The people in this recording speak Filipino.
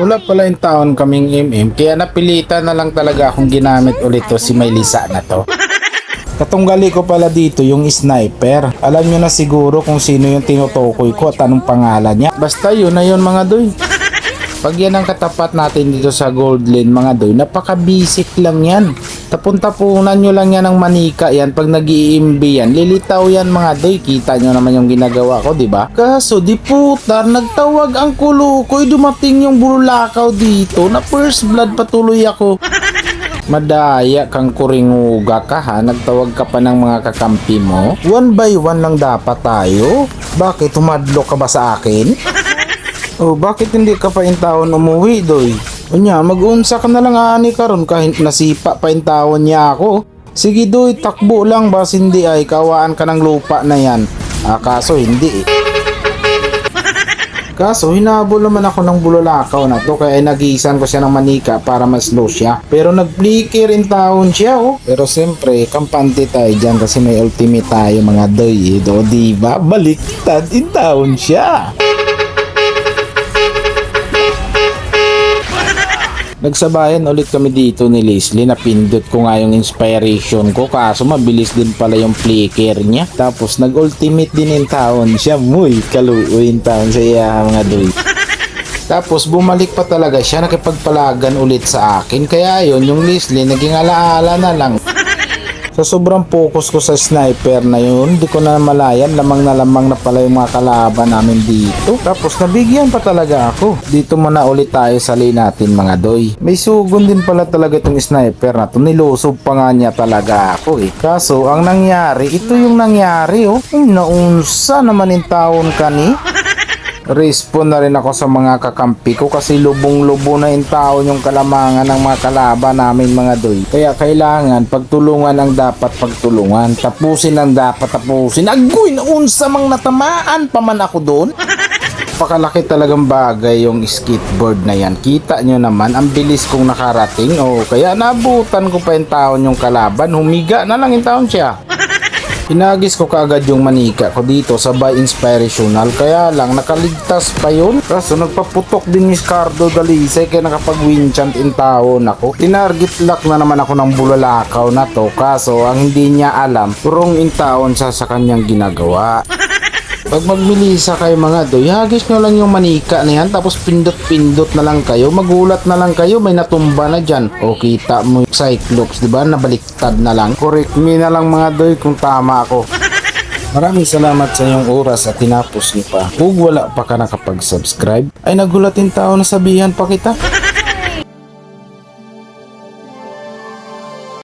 Wala pala yung taon kaming MM, kaya napilitan na lang talaga akong ginamit ulit to si Maylisa na to. Katunggali ko pala dito yung sniper. Alam nyo na siguro kung sino yung tinutukoy ko at anong pangalan niya. Basta yun na yun mga doy. Pag yan ang katapat natin dito sa gold lane mga doy, napaka-basic lang yan. Tapon-tapunan nyo lang yan ng manika yan pag nag yan. Lilitaw yan mga doy. Kita nyo naman yung ginagawa ko, di ba? Kaso di putar, nagtawag ang kulukoy. Dumating yung bululakaw dito na first blood patuloy ako. Madaya kang kuringuga ka ha, nagtawag ka pa ng mga kakampi mo. One by one lang dapat tayo. Bakit humadlo ka ba sa akin? Oh, bakit hindi ka pa in taon umuwi, doy? Unya, mag-unsa ka na lang ani karon kahit nasipa pa in taon niya ako. Sige doy, takbo lang bas hindi ay kawaan ka ng lupa na yan. Ah, kaso hindi eh. Kaso hinabol naman ako ng bulolakaw na to kaya nagisan ko siya ng manika para mas slow siya. Pero nag-flicker in taon siya oh. Pero siyempre kampante tayo dyan kasi may ultimate tayo mga doy eh. Do, diba? Baliktad in taon siya. Nagsabayan ulit kami dito ni Leslie. Napindot ko nga yung inspiration ko. Kaso mabilis din pala yung flicker niya. Tapos nag-ultimate din in taon. Siya muy kaluoy in taon siya mga doy tapos bumalik pa talaga siya. Nakipagpalagan ulit sa akin. Kaya yon yung Leslie naging alaala na lang sa sobrang focus ko sa sniper na yun, di ko na malayan, lamang na lamang na pala yung mga kalaban namin dito. Tapos nabigyan pa talaga ako. Dito muna ulit tayo sa lane natin mga doy. May sugon din pala talaga itong sniper na to. Nilusob pa nga niya talaga ako eh. Kaso ang nangyari, ito yung nangyari oh. Naunsa naman yung taon kani. Respawn na rin ako sa mga kakampi ko kasi lubong-lubo na yung taon yung kalamangan ng mga kalaban namin mga doy. Kaya kailangan pagtulungan ang dapat pagtulungan. Tapusin ang dapat tapusin. Agoy, naunsa mang natamaan pa man ako doon. Pakalaki talagang bagay yung skateboard na yan. Kita nyo naman, ang bilis kong nakarating. O, kaya nabutan ko pa yung taon yung kalaban. Humiga na lang yung taon siya. Hinagis ko kaagad yung manika ko dito sa by inspirational kaya lang nakaligtas pa yun. Kaso nagpaputok din ni Scardo Dalisay kaya nakapag-winchant in taon ako. Tinarget lock na naman ako ng bulalakaw na to kaso ang hindi niya alam wrong in taon sa sa kanyang ginagawa. Pag magmilisa kayo mga doy, hagis nyo lang yung manika na yan tapos pindot-pindot na lang kayo. Magulat na lang kayo, may natumba na dyan. O kita mo yung Cyclops, di ba? Nabaliktad na lang. Correct me na lang mga doy kung tama ako. Maraming salamat sa iyong oras at tinapos niyo pa. Kung wala pa ka nakapag-subscribe, ay nagulatin tao na sabihan pa kita.